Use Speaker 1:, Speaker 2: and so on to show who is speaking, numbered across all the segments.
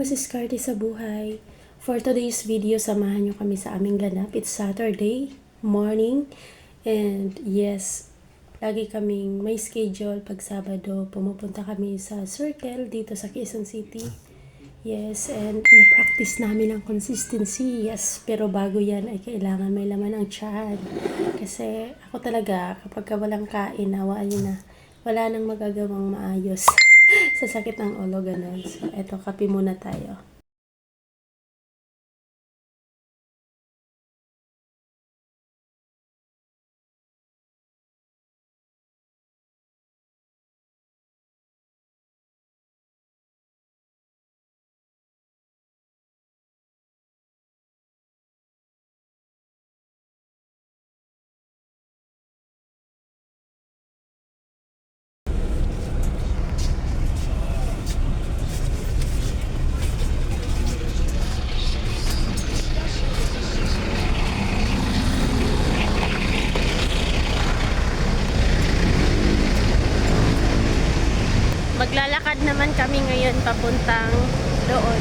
Speaker 1: masiskarte sa buhay. For today's video, samahan nyo kami sa aming ganap. It's Saturday morning. And yes, lagi kaming may schedule pag Sabado. Pumupunta kami sa Circle dito sa Quezon City. Yes, and na-practice namin ang consistency. Yes, pero bago yan ay kailangan may laman ang tiyan. Kasi ako talaga, kapag ka walang kain, nawaan yun na wala nang magagawang maayos sa sakit ng ulo, ganun. So, eto, kape muna tayo. Maglalakad naman kami ngayon papuntang doon.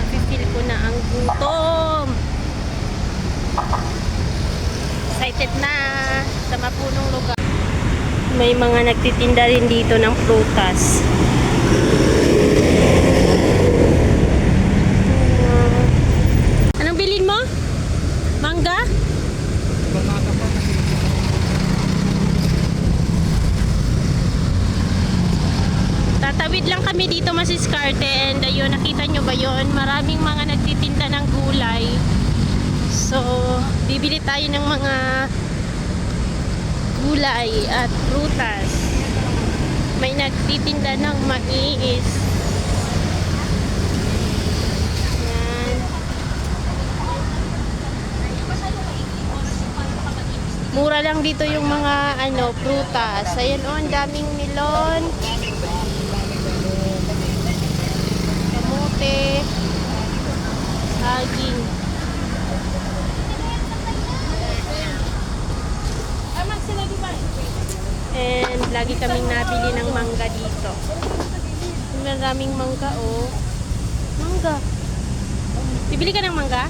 Speaker 1: Napipil ko na ang gutom. Excited na sa mapunong lugar. May mga nagtitinda rin dito ng prutas. Ah. Anong bilin mo? Mangga? Tatawid lang kami dito masiskarte and ayun, nakita nyo ba yon Maraming mga nagtitinda ng gulay. So, bibili tayo ng mga gulay at prutas. May nagtitinda ng mais. Yan. Mura lang dito yung mga ano, prutas. Ayan oh, ang daming melon. Kamote, saging. And lagi kaming nabili ng mangga dito. Maraming mangga oh. Mangga. Bibili ka ng mangga?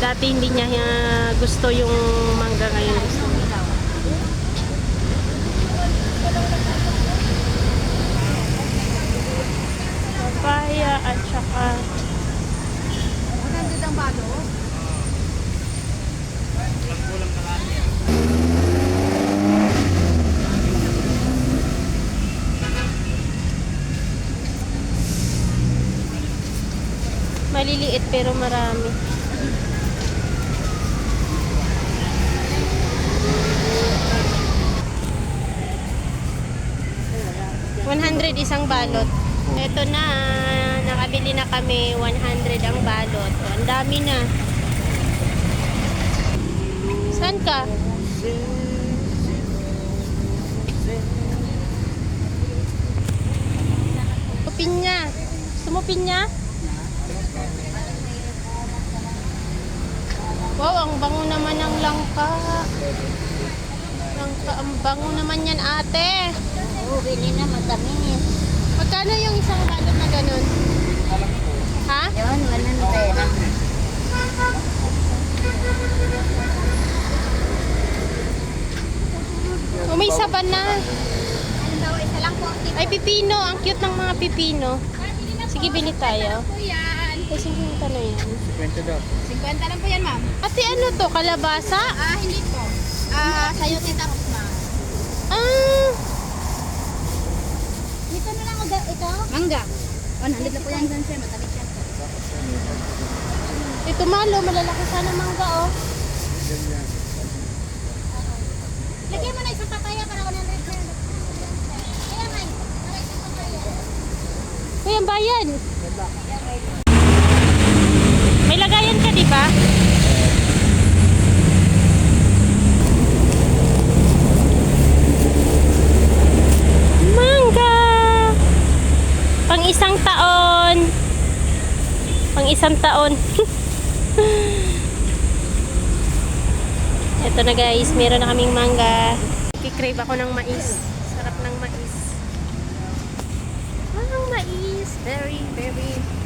Speaker 1: Dati hindi niya ah, gusto yung mangga ngayon gusto niya. papaya at saka
Speaker 2: Maganda ang balo.
Speaker 1: Maliliit pero marami. $100 isang balot. Ito na, nakabili na kami 100 ang balot. O, ang dami na. Saan ka? Pinya. Gusto mo pinya? Wow, ang bango naman ng langka. Langka, ang bango naman yan ate.
Speaker 2: Oo, bili na matamis.
Speaker 1: Magkano yung isang balot na ganun? Ha?
Speaker 2: Yun, wala na pera.
Speaker 1: O may saban na.
Speaker 2: Ano daw, isa lang po ang tip.
Speaker 1: Ay, pipino. Ang cute ng mga pipino. Sige, bili tayo.
Speaker 2: po yan.
Speaker 1: Ay, sige, na yan.
Speaker 2: 50 lang po yan, ma'am.
Speaker 1: Ate, ano to? Kalabasa?
Speaker 2: Ah, hindi po. Ah, sayote tapos, ma'am.
Speaker 1: Ah,
Speaker 2: Dito na lang ito? Mangga. 100 na po yan dyan, sir. Matamis yan.
Speaker 1: ito malo. Malalaki sana mangga, oh.
Speaker 2: Lagyan mo na isang papaya para 100 sir. Kaya, may. Para isang papaya.
Speaker 1: Kuya, bayan. May lagayan ka, di ba? Mangga! Pang isang taon. Pang isang taon. Ito na guys, meron na kaming mangga. Nag-crave ako ng mais. Sarap ng mais. Ah, mais. Very, very.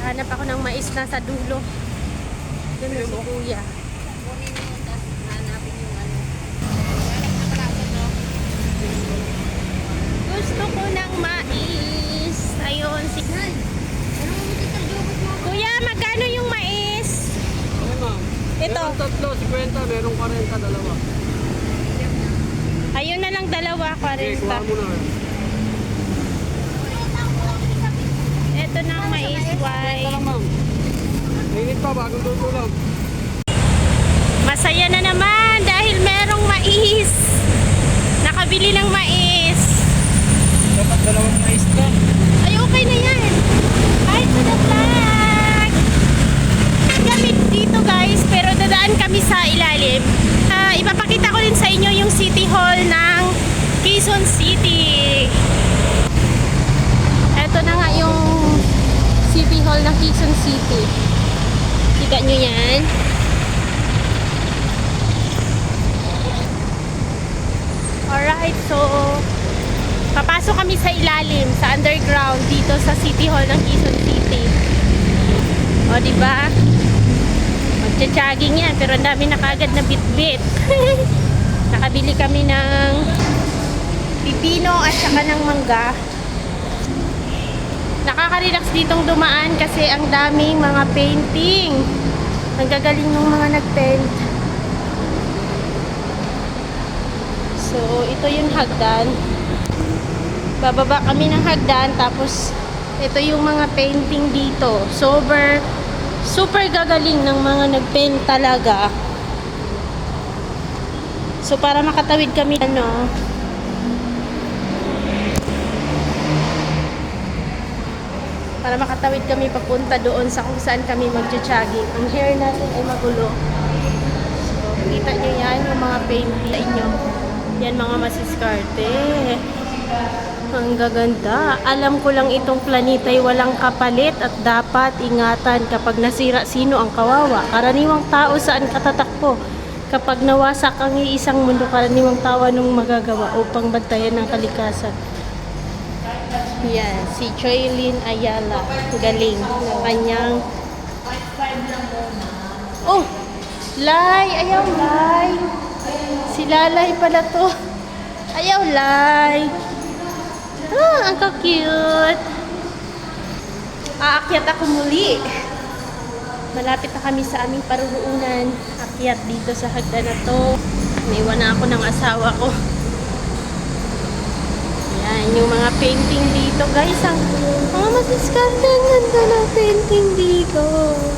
Speaker 1: Hanap ako ng mais na sa dulo. Doon na si kuya. Gusto ko ng mais. Ayun, si... Kuya, magkano yung mais?
Speaker 3: Okay, ma'am.
Speaker 1: Ito.
Speaker 3: Meron tatlo, 50, merong 40, dalawa.
Speaker 1: Ayun na lang dalawa,
Speaker 3: Okay, kuha
Speaker 1: 40.
Speaker 3: mo na.
Speaker 1: Ito na ang mais,
Speaker 3: ma'am. Mainit pa, bagong luto lang.
Speaker 1: Masaya na naman dahil merong mais. Nakabili ng mais.
Speaker 3: Dapat dalawang mais ka.
Speaker 1: Ay, okay na yan. Hi to the flag! Kami dito guys, pero dadaan kami sa ilalim. Ah, ipapakita ko rin sa inyo yung City Hall ng Quezon City. Ito na nga yung City Hall ng Quezon City. Kita nyo yan? Alright, so Papasok kami sa ilalim, sa underground dito sa City Hall ng Quezon City. O, di ba? Magcha-jogging yan, pero ang dami na kagad na bit-bit. Nakabili kami ng pipino at saka ng mangga. Nakaka-relax ditong dumaan kasi ang daming mga painting. Ang gagaling ng mga nag-paint. So, ito yung hagdan bababa kami ng hagdan tapos ito yung mga painting dito super super gagaling ng mga nagpaint talaga so para makatawid kami ano para makatawid kami papunta doon sa kung saan kami magja-jogging ang hair natin ay magulo so kita nyo yan yung mga painting nyo yan mga masiskarte ang gaganda. Alam ko lang itong planeta ay walang kapalit at dapat ingatan kapag nasira sino ang kawawa. Karaniwang tao saan katatakbo. Kapag nawasak ang iisang mundo, karaniwang tao anong magagawa upang bantayan ng kalikasan. Yan, si Choylin Ayala. Galing ng kanyang... Oh! Lai! Ayaw, Lai! Si Lalay pala to. Ayaw, Lai! Ah, ang cute. Aakyat ako muli. Malapit na kami sa aming paruruunan. Akyat dito sa hagdan na to. Naiwan na ako ng asawa ko. Yan, yung mga painting dito. Guys, ang mga masiskarte. Ang ganda ng painting dito.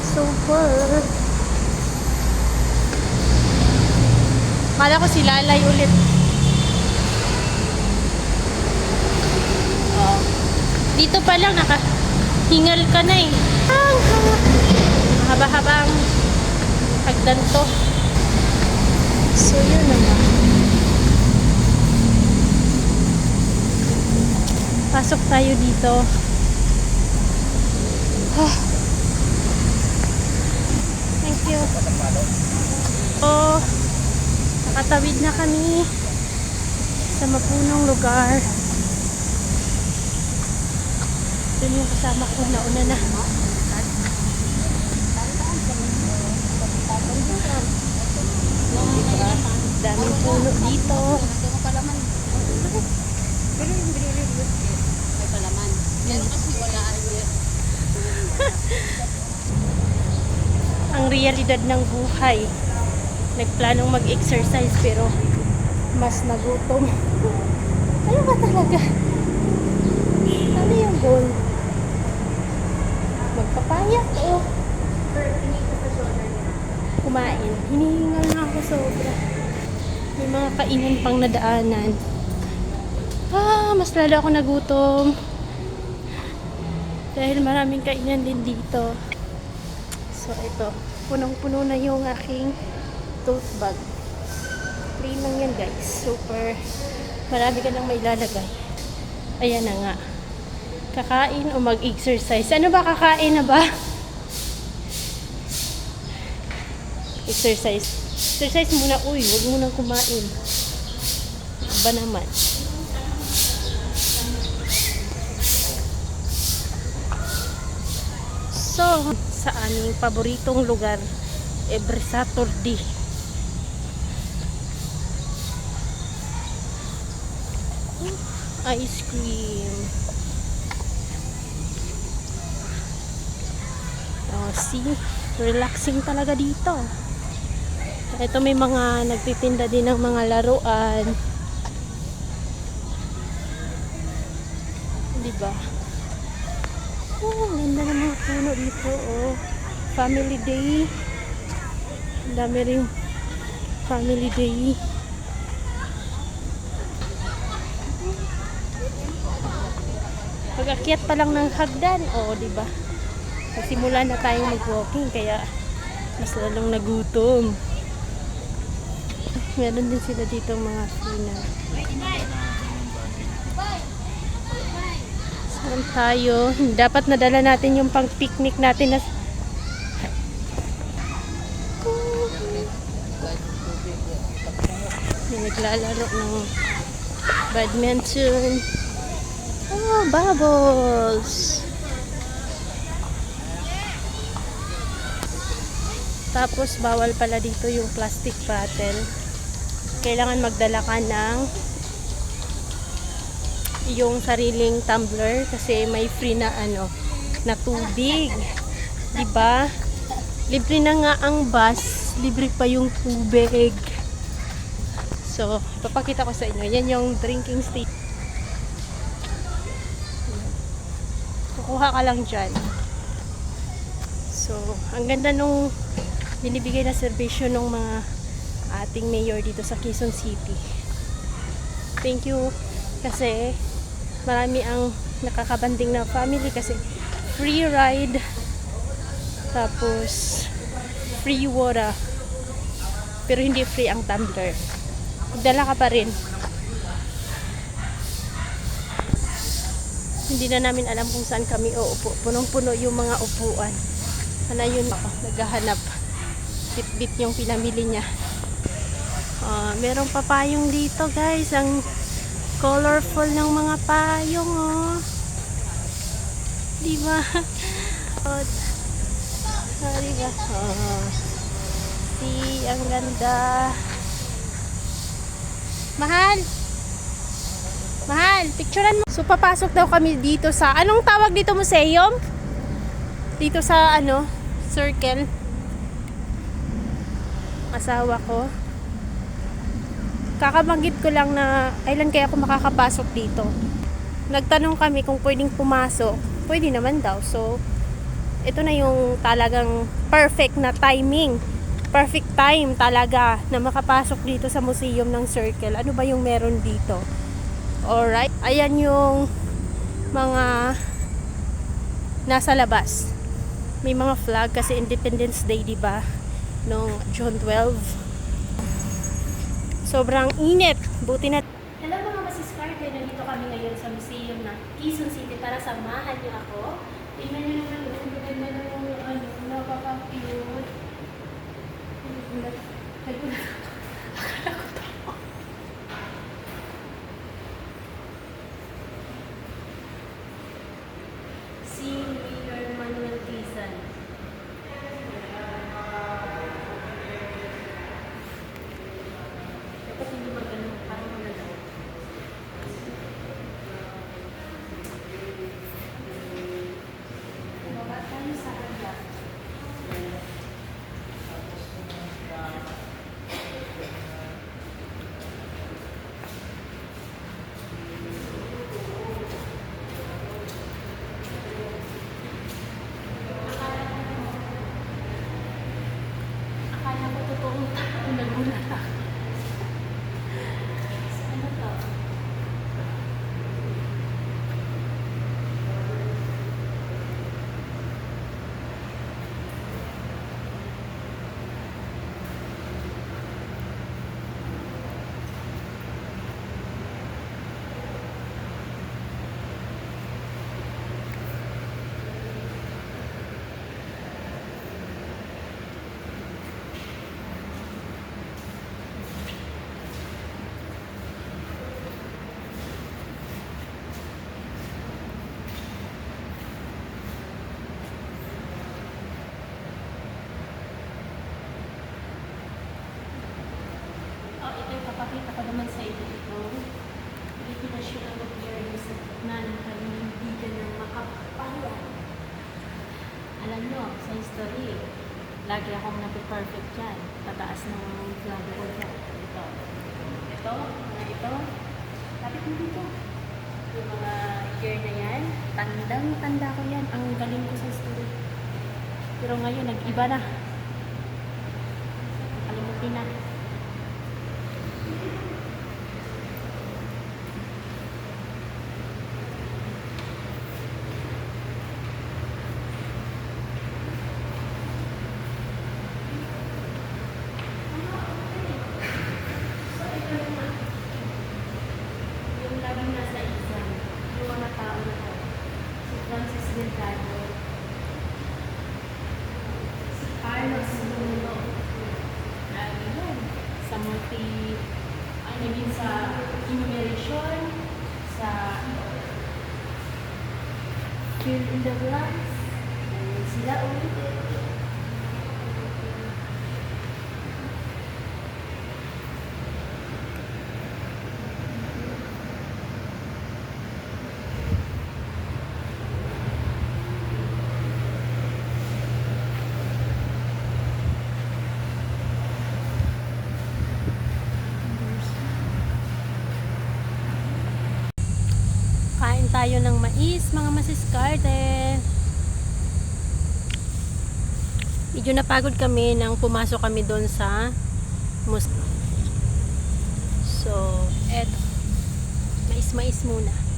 Speaker 1: Super. Kala ko si Lalay ulit. Oh. Dito pa lang nakahingal ka na eh. Ang haba-habang hagdan to. So yun naman. Pasok tayo dito. Ah. Thank you. Oh, nakatawid na kami sa mapunong lugar. Doon yung kasama ko nauna na. Daming puno dito. Ang realidad ng buhay. Nagplanong mag-exercise pero mas nagutom. Ano ba talaga? Ano yung goal? Magpapayat o kumain? Hinihingal na ako sobra. May mga kainan pang nadaanan. Ah, mas lalo ako nagutom. Dahil maraming kainan din dito. So, ito. Punong-puno na yung aking tote bag. Clean lang yan, guys. Super. Marami ka nang mailalagay. Ayan na nga. Kakain o mag-exercise? Ano ba kakain na ba? Exercise. Exercise muna. Uy, huwag mo nang kumain. Ba naman? So, sa aming paboritong lugar, every Saturday. Ice cream. Oh, see? Relaxing talaga dito. Ito may mga nagtitinda din ng mga laruan. Di ba? Oh, ganda ng mga puno dito, oh. Family day. Ang dami rin family day. Pag-akyat pa lang ng hagdan, oh, di ba? Nagsimula na tayong mag-walking, kaya mas lalong nagutom. Meron din sila dito mga sina. Saan tayo? Dapat nadala natin yung pang picnic natin na naglalaro ng badminton. Oh, bubbles! Tapos, bawal pala dito yung plastic bottle. Kailangan magdala ka ng yung sariling tumbler kasi may free na ano na tubig. 'Di ba? Libre na nga ang bus, libre pa yung tubig. So, papakita ko sa inyo. Yan yung drinking station. Kukuha ka lang dyan. So, ang ganda nung binibigay na serbisyo ng mga ating mayor dito sa Quezon City. Thank you kasi marami ang nakakabanding na family kasi free ride tapos free water pero hindi free ang tumbler dala ka pa rin. Hindi na namin alam kung saan kami uupo. Punong-puno yung mga upuan. Sana yun. Ako naghahanap. Bit-bit yung pinamili niya. Ah, merong papayong dito guys. Ang colorful ng mga payong oh di ba? Oh, ah, di ba? Oh. see ang ganda. Mahal! Mahal picturean mo. So papasok daw kami dito sa anong tawag dito museum dito sa ano circle? Asawa ko kakabanggit ko lang na kailan kaya ako makakapasok dito. Nagtanong kami kung pwedeng pumasok. Pwede naman daw. So, ito na yung talagang perfect na timing. Perfect time talaga na makapasok dito sa museum ng Circle. Ano ba yung meron dito? Alright. Ayan yung mga nasa labas. May mga flag kasi Independence Day, di ba? Noong June 12. Sobrang init. Buti na... Hello mga masiskarte. Nandito kami ngayon sa museum ng Quezon City para samahan niyo ako. Tingnan niyo naman ang ganda ng ano, napaka-cute. Nagulat. Nagulat. Akala ko tao. Si Mayor Manuel Tizan. Dapat hindi magano parang malalaw. Baba tayo sa hagdan. Ipapakita ko naman sa inyo ito. Pilipinas siya ang gobyerno sa gitna ng panindigan ng makapayan. Alam nyo, sa history, lagi akong napi-perfect dyan. Tataas ng flag ko dyan. Ito. Ito, ito. Lapit mo dito. Yung mga year na yan, tandang-tanda ko yan. Ang galing ko sa history. Pero ngayon, nag-iba na. Kalimutin na. yung laging nasa exam, yung mga tao na to. Si Francis Delgado, si Carlos Bruno, lagi yan. Sa multi, I mean sa enumeration, sa fill in the blanks, Ayan sila ulit. Kain tayo ng masiskarte. Medyo napagod kami nang pumasok kami doon sa mus So, eto. Mais-mais muna.